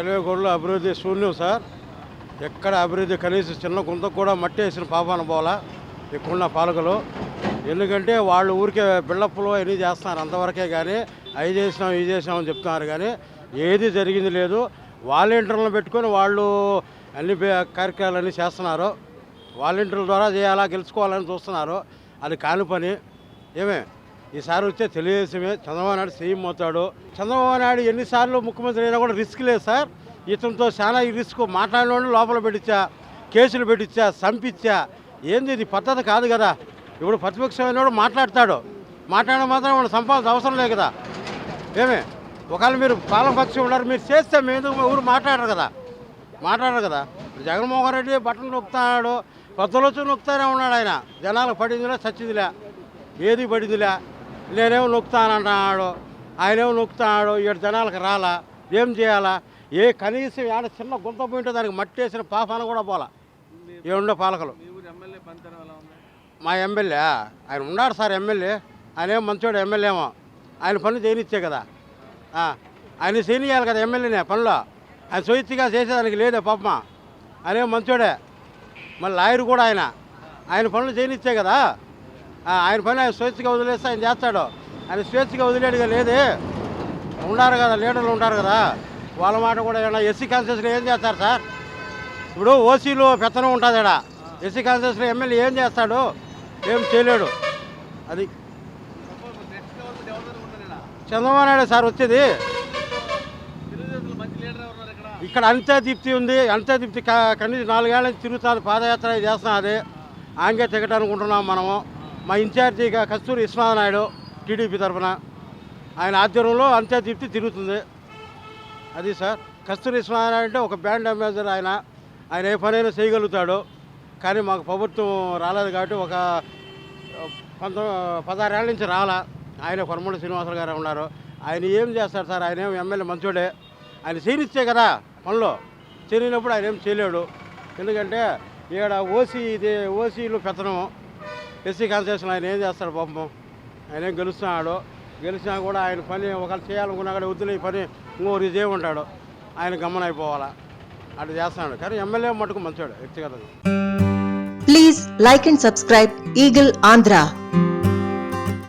Railway గోడలో అభివృద్ధి శూన్యం సార్. ఎక్కడ అభివృద్ధి కనీసం చిన్న గుంత కూడా మట్టి వేసిన పాపాన పోలా ఇక్కడున్న పాలకులు. ఎందుకంటే వాళ్ళు ఊరికే బిళ్ళప్పులు అన్నీ చేస్తున్నారు. అంతవరకే కానీ అవి చేసినాం ఇది చేసినాం అని చెప్తున్నారు కానీ ఏది జరిగింది లేదు. వాలంటీర్లను పెట్టుకొని వాళ్ళు అన్ని బే- కార్యక్రమాలన్నీ చేస్తున్నారు. వాలంటీర్ల ద్వారా చేయాలా గెలుచుకోవాలని చూస్తున్నారు. అది కాని పని. ఏమే? ఈసారి వచ్చే తెలుగుదేశమే. చంద్రబాబు నాయుడు సీఎం అవుతాడు. చంద్రబాబు నాయుడు ఎన్నిసార్లు ముఖ్యమంత్రి అయినా కూడా రిస్క్ లేదు సార్. ఇతనితో చాలా ఈ రిస్క్ మాట్లాడిన లోపల పెట్టించా కేసులు పెట్టించా చంపించా. ఏంది ఇది పద్ధతి కాదు కదా. ఇప్పుడు ప్రతిపక్షమైన మాట్లాడతాడు. మాట్లాడడం మాత్రం వాడు సంపాదన అవసరం లేదు కదా. ఏమే? ఒకవేళ మీరు పాలపక్షం ఉన్నారు మీరు చేస్తే మేము ఊరు మాట్లాడరు కదా. మాట్లాడరు కదా. జగన్మోహన్ రెడ్డి బట్టలు నొక్కుతాడు కొత్తలో నొక్కుతానే ఉన్నాడు ఆయన. జనాలకు పడిందిలే చచ్చిందిలే. ఏది పడిందిలే? నేనేమో నొక్కుతానంటున్నాడు ఆయనేమో నొక్కుతాడు ఇక్కడ జనాలకు రాలా ఏం చేయాలా? ఏ కనీసం ఏడ చిన్న గుంత పోయింటే దానికి మట్టి వేసిన పాపాన కూడా పోలా. ఏముండే పాలకులు? మీ ఎమ్మెల్యే ఆయన ఉన్నాడు సార్ ఎమ్మెల్యే ఆయన ఏం మంచోడు ఎమ్మెల్యే ఏమో. ఆయన పనులు చేయనిచ్చే కదా. ఆయన చేయనియాలి కదా ఎమ్మెల్యేనే పనులు. ఆయన స్వయిత్తిగా చేసేదానికి లేదే పాపమ ఆయన ఏం మంచోడే? మళ్ళీ లాయర్ కూడా ఆయన. ఆయన పనులు చేయనిచ్చే కదా. ఆయన పని ఆయన స్వేచ్ఛగా వదిలేస్తే ఆయన చేస్తాడు. ఆయన స్వేచ్ఛగా వదిలేడుగా లేదే. ఉన్నారు కదా లీడర్లు ఉంటారు కదా. వాళ్ళ మాట కూడా ఏమన్నా ఎస్సీ కాన్స్టిట్యూన్సీలో ఏం చేస్తారు సార్? ఇప్పుడు ఓసీలో పెత్తనం ఉంటుంది ఇక్కడ ఎస్సీ కాన్స్టిట్యూన్సీలో ఎమ్మెల్యే ఏం చేస్తాడు? ఏం చేయలేడు. అది చంద్రబాబు నాయుడు సార్ వచ్చేది. ఇక్కడ అంతే దీప్తి ఉంది. అంతే దీప్తి కనీసం నాలుగేళ్ళ నుంచి తిరుగుతుంది పాదయాత్ర చేస్తున్నది. ఆంగే తెగటనుకుంటున్నాం అనుకుంటున్నాం మనము. మా ఇన్ఛార్జిగా కస్తూరి విశ్వనాథ నాయుడు టీడీపీ తరఫున ఆయన ఆధ్వర్యంలో అంతే తిరుగుతుంది. అది సార్ కస్తూరి విశ్వనాథ నాయుడు అంటే ఒక బ్యాండ్ అంబాసిడర్ ఆయన. ఆయన ఏ పనైనా చేయగలుగుతాడు. కానీ మాకు ప్రభుత్వం రాలేదు కాబట్టి ఒక పంత పదహారేళ్ళ నుంచి రాలా. ఆయన కొరమూడి శ్రీనివాసరావు గారు ఉన్నారు. ఆయన ఏం చేస్తారు సార్? ఆయన ఏం ఎమ్మెల్యే మంచోడే ఆయన చేయనిచ్చే కదా పనులు. చేరినప్పుడు ఆయన ఏం చేయలేడు. ఎందుకంటే ఇక్కడ ఓసీ ఇది ఓసీలు పెత్తనం ఎస్సీ కాన్స్టిట్యూషన్ ఆయన ఏం చేస్తాడు పాపం? ఆయన ఏం గెలుస్తున్నాడు? గెలిచినా కూడా ఆయన పని ఒకళ్ళు చేయాలనుకున్నా కూడా వద్దులే ఈ పని ఇంకోరు చేయమంటాడు. ఆయన గమనం అయిపోవాలా అటు చేస్తున్నాడు. కానీ ఎమ్మెల్యే మటుకు మంచోడు వ్యక్తిగతంగా. Please like and subscribe Eagle Andhra